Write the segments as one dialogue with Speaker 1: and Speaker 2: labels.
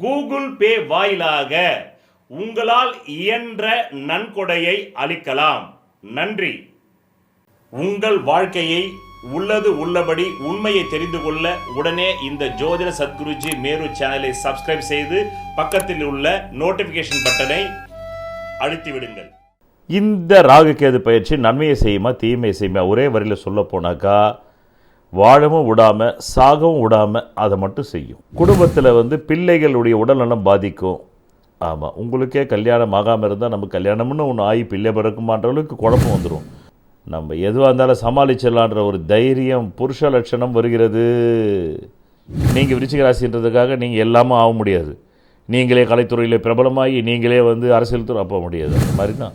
Speaker 1: Google Pay வாயிலாக உங்களால் இயன்ற நன்கொடையை அளிக்கலாம். நன்றி. உங்கள் வாழ்க்கையை உள்ளது உள்ளபடி உண்மையை தெரிந்து கொள்ள உடனே இந்த ஜோதிட சத்குருஜி மேரு சேனலை சப்ஸ்கிரைப் செய்து பக்கத்தில் உள்ள நோட்டிபிகேஷன் பட்டனை அழுத்தி விடுங்கள்
Speaker 2: இந்த ராகுகேது பயிற்சி நன்மையை செய்யுமா தீமையை செய்யுமா? ஒரே வரியில் சொல்ல போனாக்கா வாழவும் விடாமல் சாகவும் விடாமல் அதை மட்டும் செய்யும். குடும்பத்தில் வந்து பிள்ளைகளுடைய உடல்நலம் பாதிக்கும். ஆமாம் உங்களுக்கே கல்யாணம் ஆகாமல் இருந்தால் நம்ம கல்யாணம்னு ஒன்று ஆகி பிள்ளை பிறக்குமான்றவங்களுக்கு குழப்பம் வந்துடும் நம்ம எதுவாக இருந்தாலும் சமாளிச்சிடலான்ற ஒரு தைரியம் புருஷ லட்சணம் வருகிறது. நீங்கள் விருச்சிகராசின்றதுக்காக நீங்கள் எல்லாமே ஆக முடியாது. நீங்களே கலைத்துறையில் பிரபலமாகி நீங்களே வந்து அரசியல் துறை போக முடியாது. அந்த மாதிரி தான்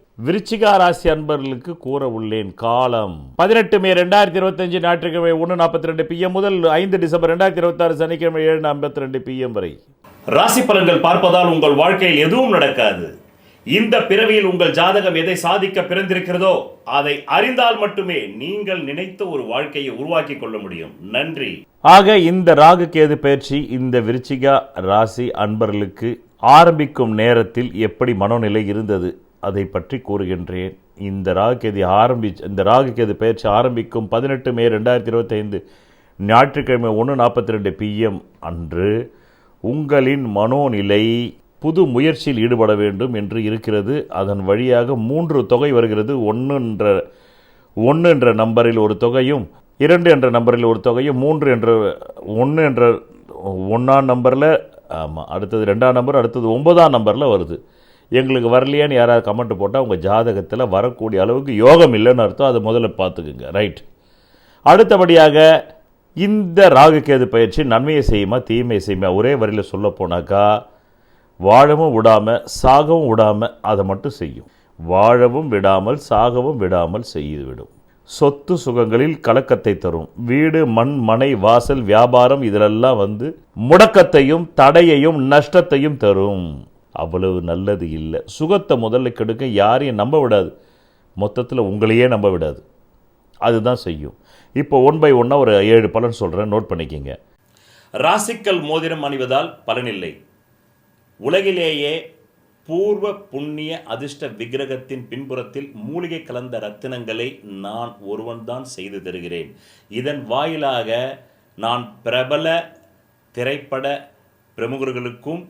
Speaker 2: விருச்சிகா ராசி அன்பர்களுக்கு கூற உள்ளேன் காலம். பதினெட்டு மே ரெண்டாயிரத்தி இருபத்தஞ்சு ஞாயிற்றுக்கிழமை ஒன்று நாற்பத்தி ரெண்டு பிஎம் முதல் ஐந்து டிசம்பர் ரெண்டாயிரத்தி இருபத்தாறு சனிக்கிழமை ஏழு ஐம்பத்தி ரெண்டு பிஎம் வரை.
Speaker 1: ராசி பலன்கள் பார்ப்பதால் உங்கள் வாழ்க்கையில் எதுவும் நடக்காது. இந்த பிறவியில் உங்கள் ஜாதகம் எதை சாதிக்க பிறந்திருக்கிறதோ அதை அறிந்தால் மட்டுமே நீங்கள் நினைத்த ஒரு வாழ்க்கையை உருவாக்கி கொள்ள முடியும். நன்றி.
Speaker 2: ஆக இந்த ராகு கேது பயிற்சி இந்த விருச்சிகா ராசி அன்பர்களுக்கு ஆரம்பிக்கும் நேரத்தில் எப்படி மனோநிலை இருந்தது அதை பற்றி கூறுகின்றேன். இந்த ராகு கேது ஆரம்பி இந்த ராகுகேது பயிற்சி ஆரம்பிக்கும் பதினெட்டு மே ரெண்டாயிரத்தி இருபத்தைந்து ஞாயிற்றுக்கிழமை ஒன்று நாற்பத்தி ரெண்டு பிஎம் அன்று உங்களின் மனோநிலை புது முயற்சியில் ஈடுபட வேண்டும் என்று இருக்கிறது. அதன் வழியாக மூன்று தொகை வருகிறது. ஒன்று என்ற ஒன்று என்ற நம்பரில் ஒரு தொகையும் இரண்டு என்ற நம்பரில் ஒரு தொகையும் மூன்று என்ற ஒன்று என்ற ஒன்றாம் நம்பரில் ஆமாம் அடுத்தது ரெண்டாம் நம்பர் அடுத்தது ஒன்பதாம் நம்பரில் வருது. எங்களுக்கு வரலையான்னு யாராவது கமெண்ட் போட்டால் உங்கள் ஜாதகத்தில் வரக்கூடிய அளவுக்கு யோகம் இல்லைன்னு அர்த்தம். அதை முதல்ல பார்த்துக்குங்க. ரைட் அடுத்தபடியாக இந்த ராகுகேது பயிற்சி நன்மையை செய்யுமா தீமையை செய்யுமா? ஒரே வரியில் சொல்ல போனாக்கா வாழவும் விடாமல் சாகவும் விடாமல் அதை மட்டும் செய்யும். வாழவும் விடாமல் சாகவும் விடாமல் செய்துவிடும் சொத்து சுகங்களில் கலக்கத்தை தரும். வீடு மண் மனை வாசல் வியாபாரம் இதிலெல்லாம் வந்து முடக்கத்தையும் தடையையும் நஷ்டத்தையும் தரும். அவ்வளவு நல்லது இல்லை. சுகத்தை முதல்ல கெடுக்க யாரையும் நம்ப விடாது. மொத்தத்தில் உங்களையே நம்ப விடாது. அதுதான் செய்யும். இப்போ ஒன் பை ஒன்னாக ஒரு ஏழு பலன் சொல்கிறேன் நோட் பண்ணிக்கிங்க.
Speaker 1: ராசிக்கல் மோதிரம் அணிவதால் பலனில்லை. உலகிலேயே பூர்வ புண்ணிய அதிர்ஷ்ட விக்கிரகத்தின் பின்புறத்தில் மூலிகை கலந்த ரத்தினங்களை நான் ஒருவன்தான் செய்து தருகிறேன். இதன் வாயிலாக நான் பிரபல திரைப்பட பிரமுகர்களுக்கும்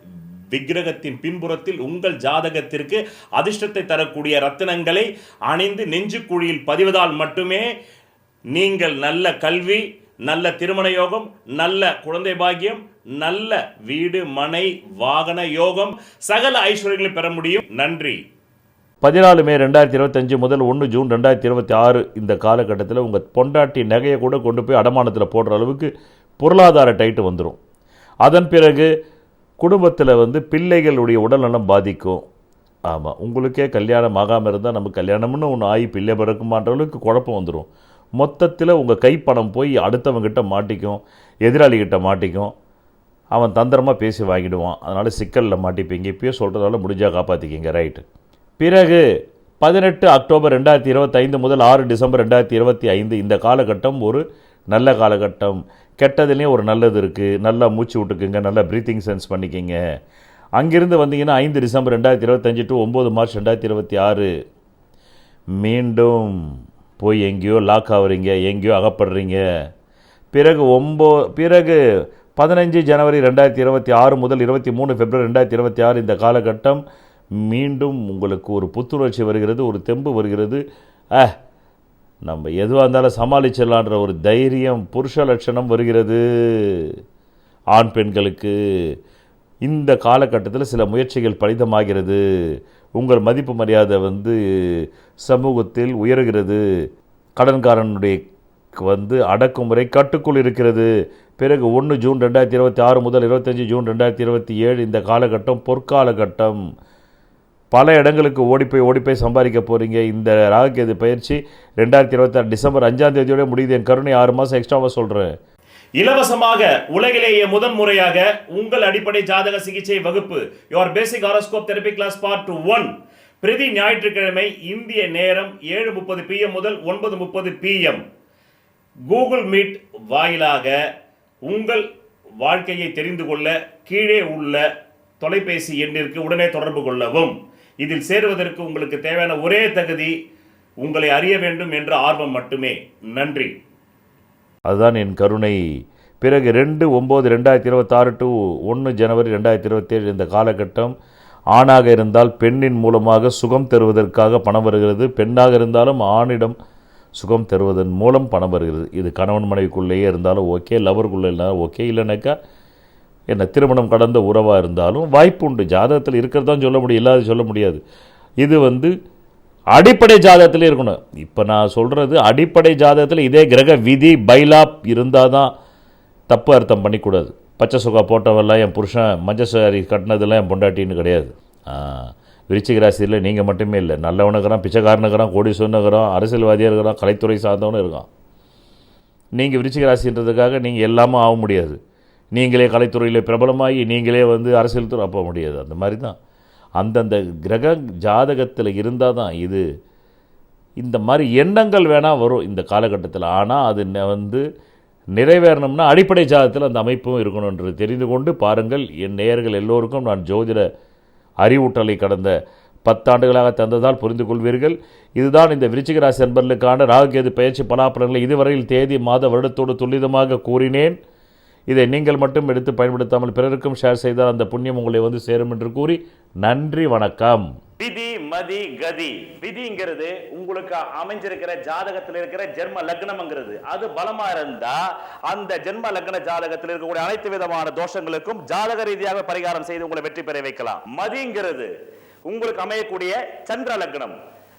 Speaker 1: விக்கிரகத்தின் பின்புறத்தில் உங்கள் ஜாதகத்திற்கு அதிர்ஷ்டத்தை தரக்கூடிய ரத்தினங்களை அணிந்து நெஞ்சுக்குழியில் பதிவதால் மட்டுமே நீங்கள் நல்ல கல்வி நல்ல திருமண யோகம் நல்ல குழந்தை பாக்கியம் நல்ல வீடு மனை வாகன யோகம் சகல ஐஸ்வர்யங்களை பெற முடியும். நன்றி.
Speaker 2: பதினாலு மே ரெண்டாயிரத்தி இருபத்தஞ்சு முதல் ஒன்று ஜூன் ரெண்டாயிரத்தி இருபத்தி ஆறு இந்த காலகட்டத்தில் உங்கள் பொண்டாட்டி நகையை கூட கொண்டு போய் அடமானத்தில் போடுற அளவுக்கு பொருளாதார டைட்டு வந்துடும் அதன் பிறகு குடும்பத்தில் வந்து பிள்ளைகளுடைய உடல்நலம் பாதிக்கும். ஆமாம் உங்களுக்கே கல்யாணம் ஆகாமல் இருந்தால் நம்ம கல்யாணம்னு ஒன்று ஆகி பிள்ளை பிறக்குமான்ற அளவுக்கு குழப்பம் வந்துடும் மொத்தத்தில் உங்கள் கைப்பணம் போய் அடுத்தவங்கிட்ட மாட்டிக்கும் எதிராளிகிட்ட மாட்டிக்கும். அவன் தந்திரமாக பேசி வாங்கிடுவான். அதனால் சிக்கலில் மாட்டிப்பீங்க. இப்போயே சொல்கிறதால முடிஞ்சால் காப்பாற்றிக்கிங்க ரைட்டு பிறகு பதினெட்டு அக்டோபர் ரெண்டாயிரத்தி இருபத்தைந்து முதல் ஆறு டிசம்பர் ரெண்டாயிரத்தி இருபத்தி ஐந்து இந்த காலகட்டம் ஒரு நல்ல காலகட்டம். கெட்டதுலேயும் ஒரு நல்லது இருக்குது நல்லா மூச்சு விட்டுக்குங்க. நல்லா ப்ரீத்திங் சென்ஸ் பண்ணிக்கிங்க. அங்கிருந்து வந்தீங்கன்னா ஐந்து டிசம்பர் ரெண்டாயிரத்தி இருபத்தஞ்சி டு ஒம்பது மார்ச் ரெண்டாயிரத்தி இருபத்தி ஆறு. மீண்டும் போய் எங்கேயோ லாக் ஆகுறீங்க எங்கேயோ அகப்படுறீங்க. பிறகு ஒம்போ பிறகு பதினஞ்சு ஜனவரி ரெண்டாயிரத்தி இருபத்தி ஆறு முதல் இருபத்தி மூணு பிப்ரவரி ரெண்டாயிரத்தி இருபத்தி ஆறு இந்த காலகட்டம் மீண்டும் உங்களுக்கு ஒரு புத்துணர்ச்சி வருகிறது ஒரு தெம்பு வருகிறது. நம்ம எதுவாக இருந்தாலும் சமாளிச்சிடலான்ற ஒரு தைரியம் புருஷ லட்சணம் வருகிறது. ஆண் பெண்களுக்கு இந்த காலகட்டத்தில் சில முயற்சிகள் பலிதமாகிறது. உங்கள் மதிப்பு மரியாதை வந்து சமூகத்தில் உயர்கிறது. கடன்காரனுடைய வந்து அடக்குமுறை கட்டுக்குள் இருக்கிறது. பிறகு ஒன்று ஜூன் ரெண்டாயிரத்தி இருபத்தி ஆறு முதல் இருபத்தஞ்சி ஜூன் ரெண்டாயிரத்தி இருபத்தி ஏழு இந்த காலகட்டம் பொற்காலகட்டம். பல இடங்களுக்கு ஓடிப்போய் ஓடிப்போய் சம்பாதிக்க போகிறீங்க இந்த ராககேது பயிற்சி ரெண்டாயிரத்தி இருபத்தாறு டிசம்பர் அஞ்சாம் தேதியோட முடியுது. என் கருணை ஆறு மாதம் எக்ஸ்ட்ராவாக சொல்கிறேன்
Speaker 1: இலவசமாக உலகிலேயே முதன் முறையாக உங்கள் அடிப்படை ஜாதக சிகிச்சை வகுப்பு your basic horoscope therapy class part one பிரதி ஞாயிற்றுக்கிழமை இந்திய நேரம் ஏழு முப்பது பிஎம் முதல் ஒன்பது முப்பது பிஎம் கூகுள் மீட் வாயிலாக உங்கள் வாழ்க்கையை தெரிந்து கொள்ள கீழே உள்ள தொலைபேசி எண்ணிற்கு உடனே தொடர்பு கொள்ளவும். இதில் சேருவதற்கு உங்களுக்கு தேவையான ஒரே தகுதி உங்களை அறிய வேண்டும் என்ற ஆர்வம் மட்டுமே. நன்றி.
Speaker 2: அதுதான் என் கருணை. பிறகு ரெண்டு ஒம்பது ரெண்டாயிரத்தி இருபத்தாறு டு ஒன்று ஜனவரி ரெண்டாயிரத்தி இருபத்தேழு இந்த காலகட்டம் ஆணாக இருந்தால் பெண்ணின் மூலமாக சுகம் தருவதற்காக பணம் வருகிறது. பெண்ணாக இருந்தாலும் ஆணிடம் சுகம் தருவதன் மூலம் பணம் வருகிறது. இது கணவன் மனைவிக்குள்ளேயே இருந்தாலும் ஓகே லவருக்குள்ளே இருந்தாலும் ஓகே இல்லைனாக்கா என்ன திருமணம் கடந்த உறவாக இருந்தாலும் வாய்ப்பு உண்டு. ஜாதகத்தில் இருக்கிறதான் சொல்ல முடியும் இல்லாத சொல்ல முடியாது. இது வந்து அடிப்படை ஜாதகத்திலே இருக்கணும். இப்போ நான் சொல்கிறது அடிப்படை ஜாதகத்தில் இதே கிரக விதி பைலாப் இருந்தால் தான் தப்பு அர்த்தம் பண்ணிக்கூடாது. பச்சை சுகா போட்டவெல்லாம் என் புருஷன் மஞ்சள் சாரி கட்டினதெல்லாம் என் பொண்டாட்டின்னு கிடையாது. விருச்சிக ராசியில் நீங்கள் மட்டுமே இல்லை. நல்லவனுக்கிறான் பிச்சைக்காரனுக்கிறான் கோடீஸ்வரனுக்கிறான் அரசியல்வாதியாக இருக்கிறான் கலைத்துறை சார்ந்தவனும் இருக்கான். நீங்கள் விருச்சிக ராசின்றதுக்காக நீங்கள் எல்லாமும் ஆக முடியாது. நீங்களே கலைத்துறையில் பிரபலமாகி நீங்களே வந்து அரசியல் துறை போக முடியாது. அந்த மாதிரி தான் அந்தந்த கிரக ஜாதகத்தில் இருந்தால் தான் இது இந்த மாதிரி எண்ணங்கள் வேணால் வரும் இந்த காலகட்டத்தில். ஆனால் அது வந்து நிறைவேறணும்னா அடிப்படை ஜாதகத்தில் அந்த அமைப்பும் இருக்கணுன்றது தெரிந்து கொண்டு பாருங்கள். என் நேயர்கள் எல்லோருக்கும் நான் ஜோதிட அறிவூட்டலை கடந்த பத்தாண்டுகளாக தந்ததால் புரிந்து கொள்வீர்கள். இதுதான் இந்த விருச்சிகராசி அன்பர்களுக்கான ராகுகேது பயிற்சி பலாபலன்களை இதுவரையில் தேதி மாத வருடத்தோடு துல்லிதமாக கூறினேன். இதை நீங்கள் மட்டும் எடுத்து பயன்படுத்தாமல் பிறருக்கும் ஷேர் செய்தால் அந்த புண்ணியம் உங்களை வந்து சேரும் என்று கூறி நன்றி வணக்கம்.
Speaker 1: விதி மதி கதி. விதிங்கிறது உங்களுக்கு அமைஞ்சிருக்கிற ஜாதகத்தில் இருக்கிற ஜென்ம லக்னம்ங்கிறது. அது பலமா இருந்தா அந்த ஜென்ம லக்ன ஜாதகத்தில் இருக்கக்கூடிய அனைத்து விதமான தோஷங்களுக்கும் ஜாதக ரீதியாக பரிகாரம் செய்து உங்களை வெற்றி பெற வைக்கலாம். மதிங்கிறது உங்களுக்கு அமையக்கூடிய சந்திர லக்னம்.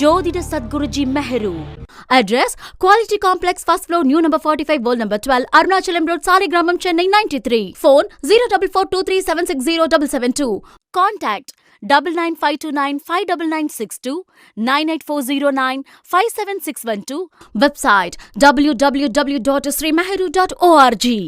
Speaker 3: ஜோதிட Sadguruji Meheru address quality complex first floor new number forty five old number twelve Arunachalam road Saligramam Chennai ninety three phone zero double four two three seven six zero double seven two contact double nine five two nine five double nine six two nine eight four zero nine five seven six one two website W W W dot Sri Meheru dot org